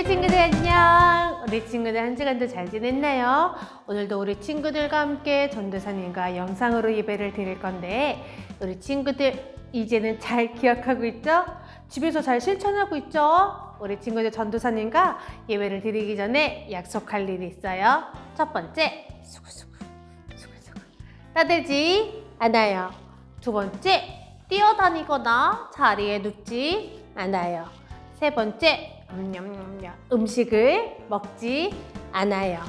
친구들 친구들 안녕 우리 친구들 한 시간도 잘 지냈나요? 오늘도 우리 친구들과 함께 전도사님과 영상으로 예배를 드릴 건데 우리 친구들 이제는 잘 기억하고 있죠? 집에서 잘 실천하고 있죠? 우리 친구들 전도사님과 예배를 드리기 전에 약속할 일이 있어요 첫 번째 수구수구 수구수구 떠들지 않아요 두 번째 뛰어다니거나 자리에 눕지 않아요 세 번째 음식을 먹지 않아요.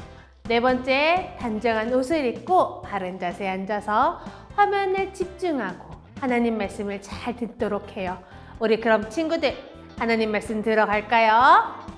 네 번째 단정한 옷을 입고 바른 자세에 앉아서 화면을 집중하고 하나님 말씀을 잘 듣도록 해요. 우리 그럼 친구들 하나님 말씀 들어갈까요?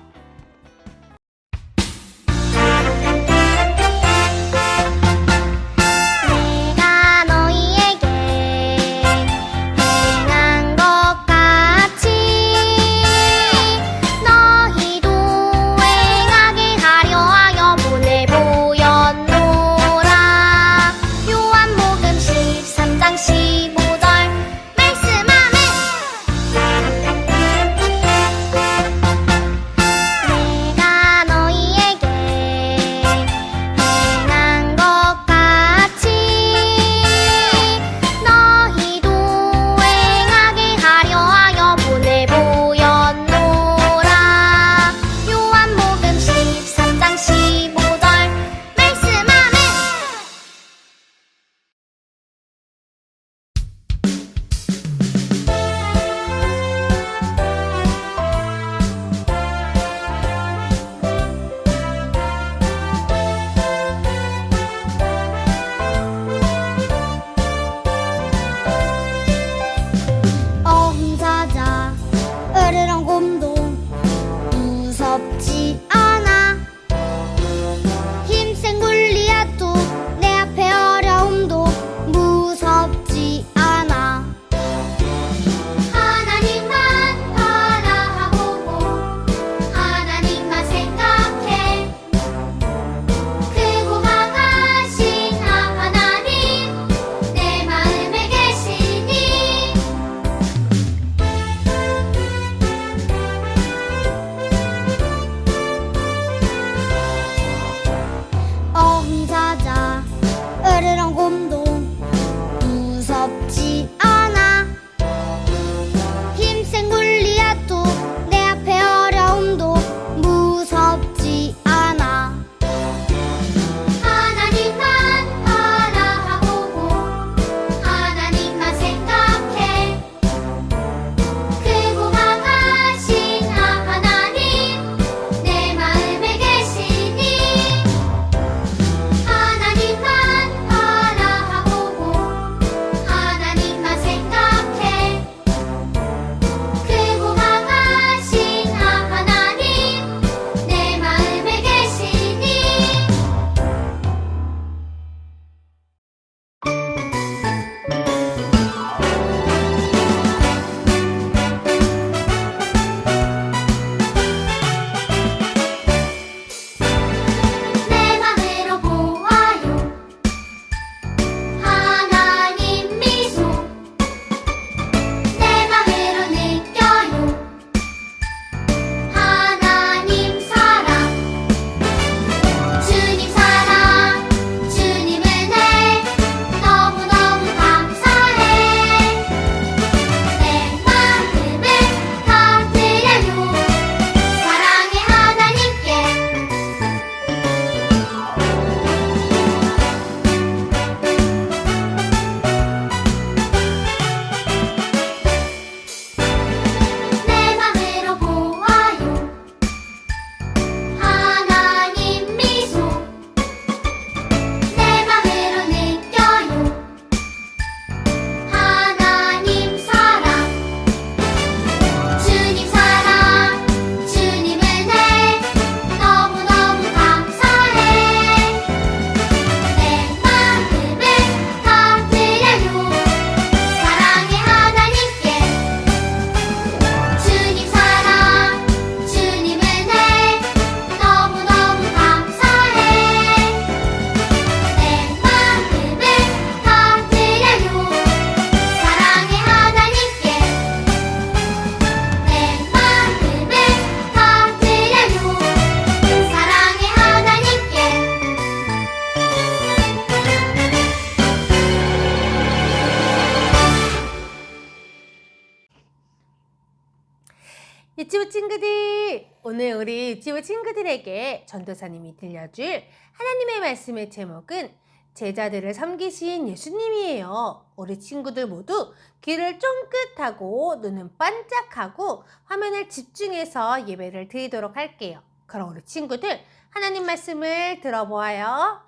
유치부 친구들에게 전도사님이 들려줄 하나님의 말씀의 제목은 제자들을 섬기신 예수님이에요. 우리 친구들 모두 귀를 쫑긋하고 눈은 반짝하고 화면을 집중해서 예배를 드리도록 할게요. 그럼 우리 친구들 하나님 말씀을 들어보아요.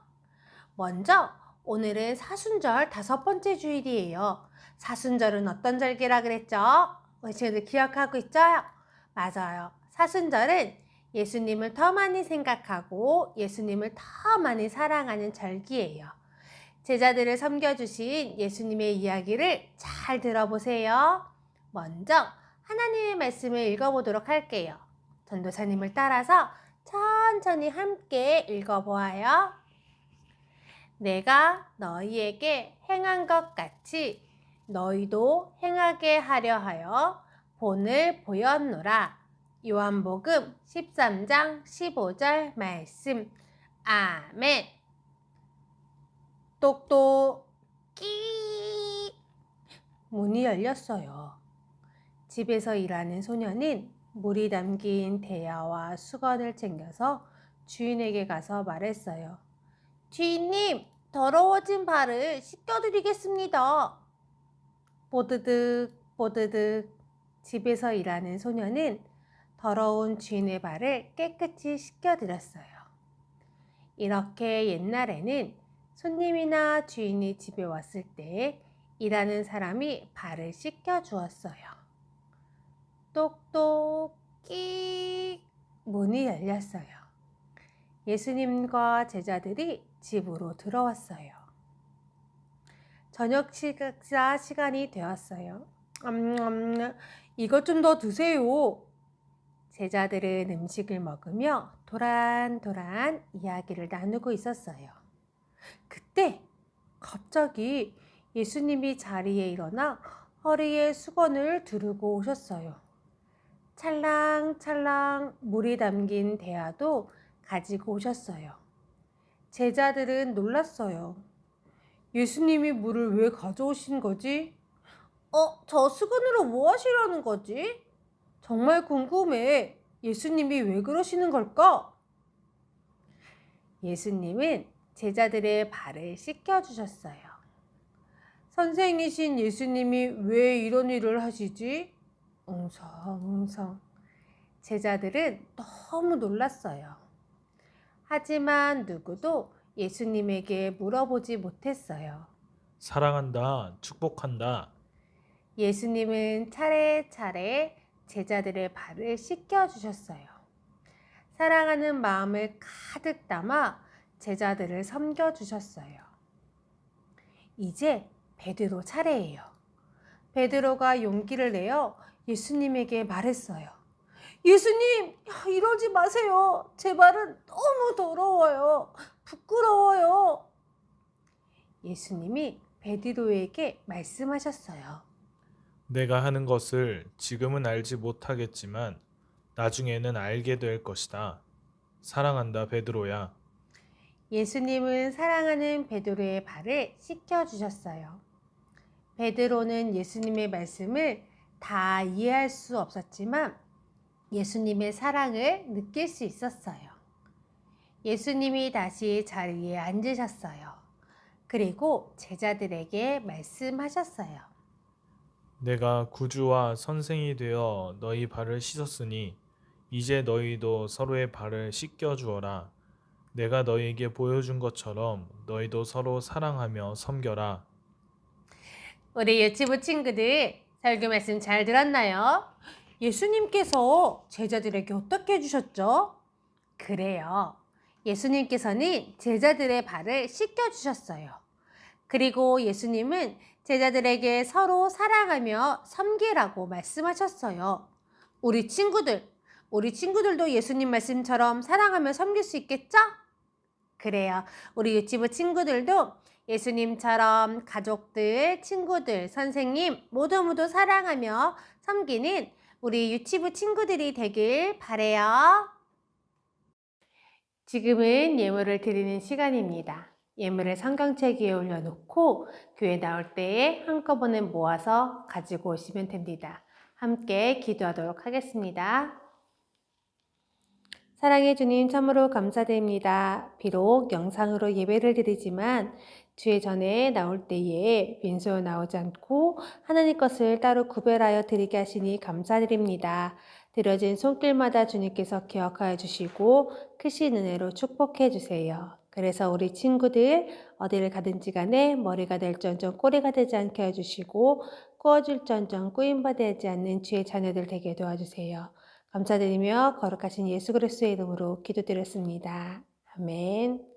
먼저 오늘은 사순절 다섯 번째 주일이에요. 사순절은 어떤 절기라 그랬죠? 우리 친구들 기억하고 있죠? 맞아요. 사순절은 예수님을 더 많이 생각하고 예수님을 더 많이 사랑하는 절기예요. 제자들을 섬겨주신 예수님의 이야기를 잘 들어보세요. 먼저 하나님의 말씀을 읽어보도록 할게요. 전도사님을 따라서 천천히 함께 읽어보아요. 내가 너희에게 행한 것 같이 너희도 행하게 하려 하여 본을 보였노라. 요한복음 13장 15절 말씀. 아멘. 똑똑 끼 문이 열렸어요. 집에서 일하는 소녀는 물이 담긴 대야와 수건을 챙겨서 주인에게 가서 말했어요. 주인님, 더러워진 발을 씻겨드리겠습니다. 뽀드득 뽀드득 집에서 일하는 소녀는 더러운 주인의 발을 깨끗이 씻겨드렸어요. 이렇게 옛날에는 손님이나 주인이 집에 왔을 때 일하는 사람이 발을 씻겨 주었어요. 똑똑 끼 문이 열렸어요. 예수님과 제자들이 집으로 들어왔어요. 저녁 식사 시간이 되었어요. 음, 음, 이것 좀 더 드세요. 제자들은 음식을 먹으며 도란도란 이야기를 나누고 있었어요. 그때 갑자기 예수님이 자리에 일어나 허리에 수건을 두르고 오셨어요. 찰랑찰랑 물이 담긴 대야도 가지고 오셨어요. 제자들은 놀랐어요. 예수님이 물을 왜 가져오신 거지? 어, 저 수건으로 뭐 하시려는 거지? 정말 궁금해. 예수님이 왜 그러시는 걸까? 예수님은 제자들의 발을 씻겨주셨어요. 선생이신 예수님이 왜 이런 일을 하시지? 웅성웅성. 제자들은 너무 놀랐어요. 하지만 누구도 예수님에게 물어보지 못했어요. 사랑한다, 축복한다. 예수님은 차례차례 제자들의 발을 씻겨 주셨어요. 사랑하는 마음을 가득 담아 제자들을 섬겨 주셨어요. 이제 베드로 차례예요. 베드로가 용기를 내어 예수님에게 말했어요. 예수님, 이러지 마세요. 제 발은 너무 더러워요. 부끄러워요. 예수님이 베드로에게 말씀하셨어요. 내가 하는 것을 지금은 알지 못하겠지만 나중에는 알게 될 것이다. 사랑한다, 베드로야. 예수님은 사랑하는 베드로의 발을 씻겨 주셨어요. 베드로는 예수님의 말씀을 다 이해할 수 없었지만 예수님의 사랑을 느낄 수 있었어요. 예수님이 다시 자리에 앉으셨어요. 그리고 제자들에게 말씀하셨어요. 내가 구주와 선생이 되어 너희 발을 씻었으니 이제 너희도 서로의 발을 씻겨 주어라. 내가 너희에게 보여준 것처럼 너희도 서로 사랑하며 섬겨라. 우리 유치부 친구들 설교 말씀 잘 들었나요? 예수님께서 제자들에게 어떻게 해주셨죠? 그래요. 예수님께서는 제자들의 발을 씻겨주셨어요. 그리고 예수님은 제자들에게 서로 사랑하며 섬기라고 말씀하셨어요. 우리 친구들, 우리 친구들도 예수님 말씀처럼 사랑하며 섬길 수 있겠죠? 그래요. 우리 유치부 친구들도 예수님처럼 가족들, 친구들, 선생님 모두 모두 사랑하며 섬기는 우리 유치부 친구들이 되길 바래요. 지금은 예물을 드리는 시간입니다. 예물을 위에 올려놓고 교회 나올 때에 한꺼번에 모아서 가지고 오시면 됩니다. 함께 기도하도록 하겠습니다. 사랑해 주님 참으로 감사드립니다. 비록 영상으로 예배를 드리지만 주의 전에 나올 때에 빈소 나오지 않고 하나님 것을 따로 구별하여 드리게 하시니 감사드립니다. 드려진 손길마다 주님께서 기억하여 주시고 크신 은혜로 축복해 주세요. 그래서 우리 친구들 어디를 가든지 간에 머리가 될전전 꼬리가 되지 않게 해주시고 꾸어줄전전 꾸임받지 않는 주의 자녀들 되게 도와주세요. 감사드리며 거룩하신 예수 그리스도의 이름으로 기도드렸습니다. 아멘.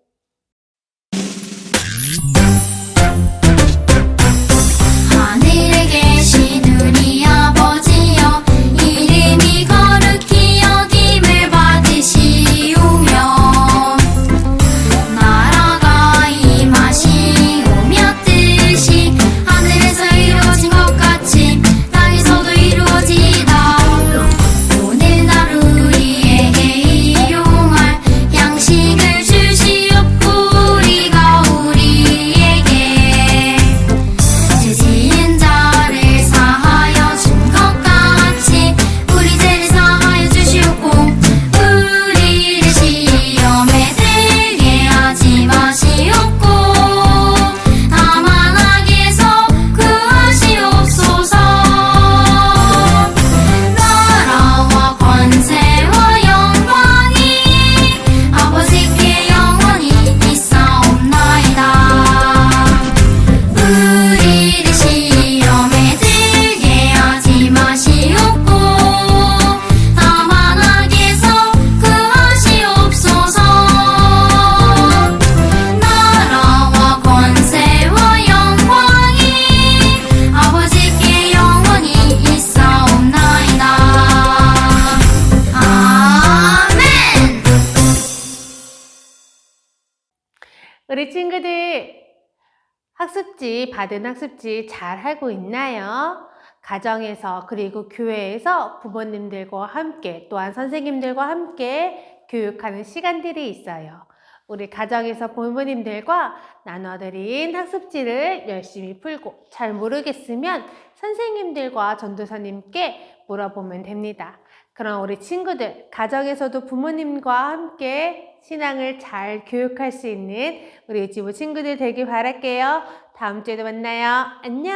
학습지 받은 학습지 잘 하고 있나요? 가정에서 그리고 교회에서 부모님들과 함께 또한 선생님들과 함께 교육하는 시간들이 있어요. 우리 가정에서 부모님들과 나눠드린 학습지를 열심히 풀고 잘 모르겠으면 선생님들과 전도사님께 물어보면 됩니다. 그럼 우리 친구들, 가정에서도 부모님과 함께 신앙을 잘 교육할 수 있는 우리 지부 친구들 되길 바랄게요. 다음 주에도 만나요. 안녕!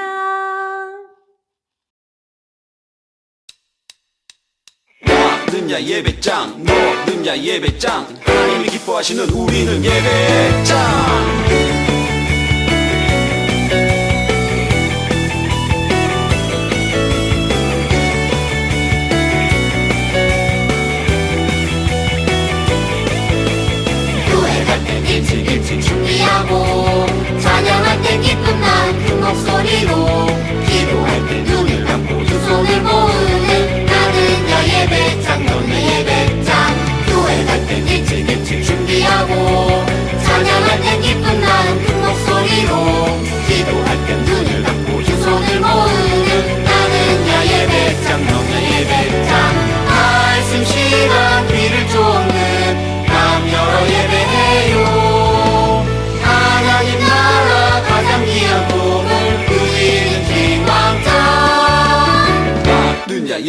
넣느냐 예배장 넣느냐 예배장 하나님이 기뻐하시는 우리는 예배장 마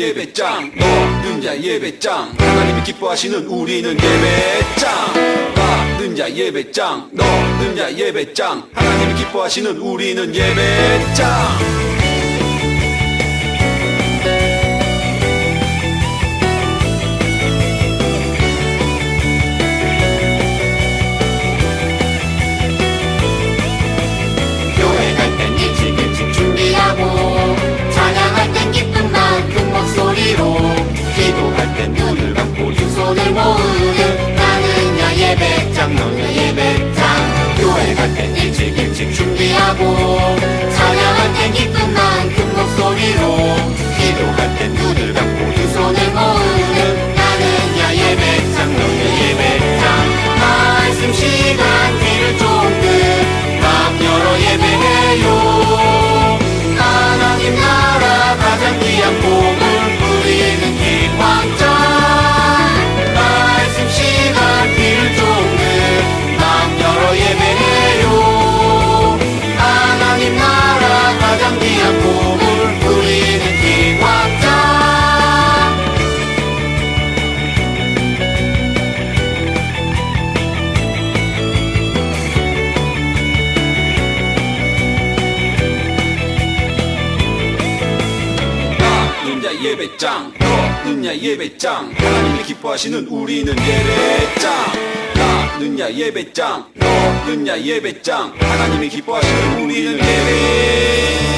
예배장 넣느냐 예배장 하나님이 기뻐하시는 우리는 예배장 넣느냐 예배장 넣느냐 예배장 하나님이 기뻐하시는 우리는 예배장 예 예배짱 너느냐 예배짱 하나님이 기뻐하시는 우리는 예배짱 나느냐 예배짱 너느냐 예배짱 하나님이 기뻐하시는 우리는 예배